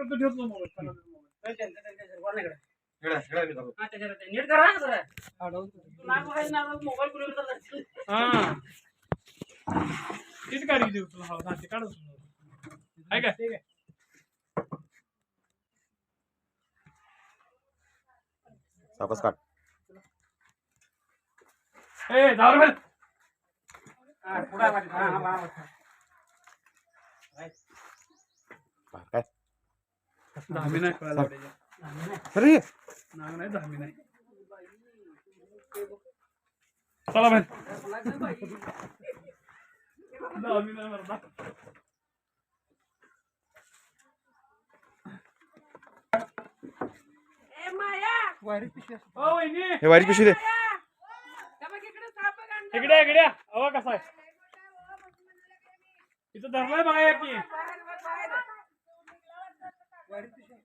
करतो ठेवतो मोबाईल चला दे मोबाईल. त्यांच्या- त्यांच्या घरवर नाही कडे. इकडे, इकडे मी जातो. हा, त्याच्या घरात. नीट करा ना जरा. नाक बघायचं ना, मोबाईल कुठे कुठे जातील. हा तीच गाडी देऊ तुला हा ते काढू आहे का ठीक आहे सावकाश काढ ए जाऊ रे हा, पुढं आहे माझी. हा, हा, हा, हा. काय धामी नाही अरे! नाग नाही धामी नाही. चला बाहेर. धामी नाही वहिनी! हे वारी पिशवी दे. इकडे. इकडे इकडे. हवा कसा आहे? इथं धरलाय बघा की.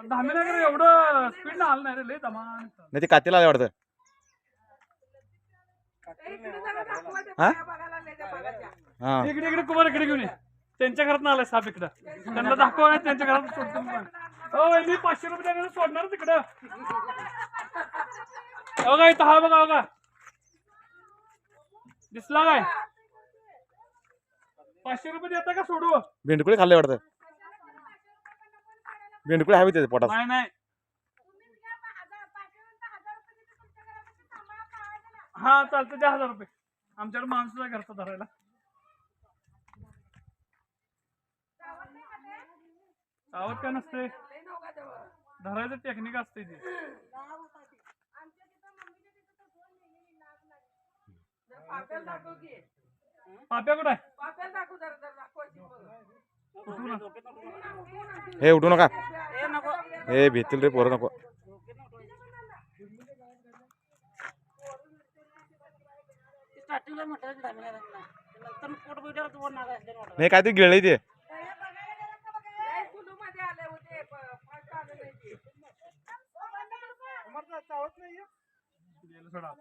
एवढं स्पीड ना आलं नाही रे लय नाही ते कातीला आलं वाटतं. इकडे हा? हा. इकडे इकडे कुमार इकडे घेऊन ये. त्यांच्या घरात आलाय साप इकडं. त्यांना दाखवा त्यांच्या घरात सोडतो मी पण. हो वहिनी पाचशे रुपये सोडणार तिकडं. हो का इथं हा बघा हो का दिसला काय? पाचशे रुपये देता का सोडू? भेंडकुळे खाल्ले वाटतं. भेंडकुळे हवे त्याचे पोटात. नाही नाही. हा चालतं द्या हजार रुपये. आमच्याकडे माणूस आहे घरचा धरायला. सावध काय नसते. धरायचं टेक्निक असते ती. की. पाप्या कुठं आहे दाखव जरा, जरा दाखवायची बघ. उठू ना. हे उठू नका ए, नको. हे भेटतील रे पोरं नको ते स्टार्टिंगला म्हटलं की धामी नाही धामी नाही. नंतर पोट बिटावर तू गिळलंय ते नाही ते. गेलं सोडा